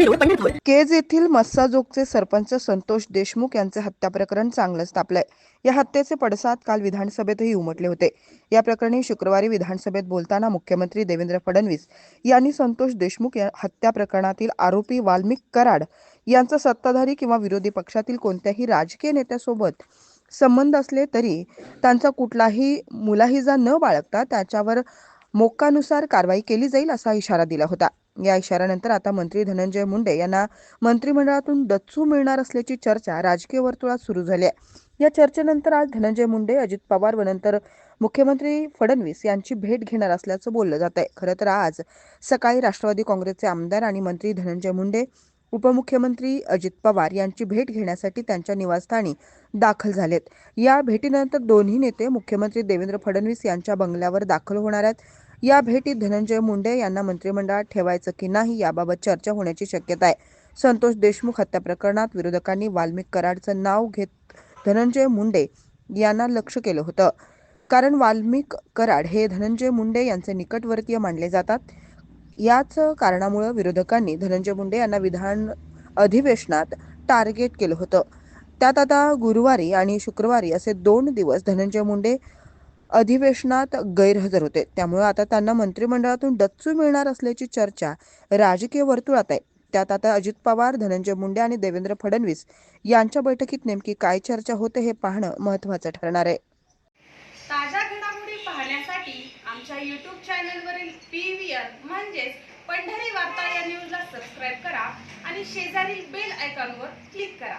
Road Pandharpur Kaij येथील मस्साजोगचे सरपंच संतोष देशमुख यांचे हत्या प्रकरण चांगलंच तापलंय या हत्येचे पडसाद काल विधानसभेतही उमटले होते. या प्रकरणी शुक्रवारी विधानसभेत बोलताना मुख्यमंत्री देवेंद्र फडणवीस यांनी संतोष देशमुख या हत्या प्रकरणातील आरोपी वाल्मिक कराड यांचा सत्ताधारी किंवा विरोधी पक्षातील कोणत्याही राजकीय नेत्यासोबत संबंध असले तरी त्यांचा कुठलाही मुलाहिजा न बाळगता त्याच्यावर मोक्कानुसार कारवाई केली जाईल असा इशारा दिला होता. या इशाऱ्यानंतर आता मंत्री धनंजय मुंडे यांना मंत्रिमंडळातून डच्चू मिळणार असल्याची चर्चा राजकीय वर्तुळात सुरू झाली आहे. या चर्चेनंतर आज धनंजय मुंडे अजित पवार व नंतर मुख्यमंत्री फडणवीस यांची भेट घेणार असल्याचं बोललं जात आहे. खरं तर आज सकाळी राष्ट्रवादी काँग्रेसचे आमदार आणि मंत्री धनंजय मुंडे उपमुख्यमंत्री अजित पवार यांची भेट घेण्यासाठी त्यांच्या निवासस्थानी दाखल झालेत. या भेटीनंतर दोन्ही नेते मुख्यमंत्री देवेंद्र फडणवीस यांच्या बंगल्यावर दाखल होणार आहेत. या भेटीत धनंजय मुंडे यांना मंत्रिमंडळात ठेवायचं की नाही याबाबत चर्चा होण्याची शक्यता आहे. संतोष देशमुख हत्या प्रकरणात विरोधकांनी वाल्मिक कराडचं नाव घेत धनंजय मुंडे यांना लक्ष केलं होतं. कारण वाल्मिक कराड हे धनंजय मुंडे यांचे निकटवर्तीय मानले जातात. याच कारणामुळे विरोधकांनी धनंजय मुंडे यांना विधान अधिवेशनात टार्गेट केलं होतं. त्यात आता गुरुवारी आणि शुक्रवारी असे दोन दिवस धनंजय मुंडे अधिवेशनात गैरहजर होते. त्यामुळे आता त्यांना मंत्रिमंडळातून डच्चू मिळणार असल्याची चर्चा राजकीय वर्तुळात आहे. त्यात आता अजित पवार धनंजय मुंडे आणि देवेंद्र फडणवीस यांच्या बैठकीत नेमकी काय चर्चा होते हे पाहणं महत्वाचं ठरणार आहे. ताज्या घडामोडी पाहण्यासाठी आमच्या यूट्यूब चॅनलवरील पी व्ही आर म्हणजेच पंढरी वार्ता या न्यूजला सबस्क्राईब करा आणि शेजारील बेल आयकॉनवर क्लिक करा.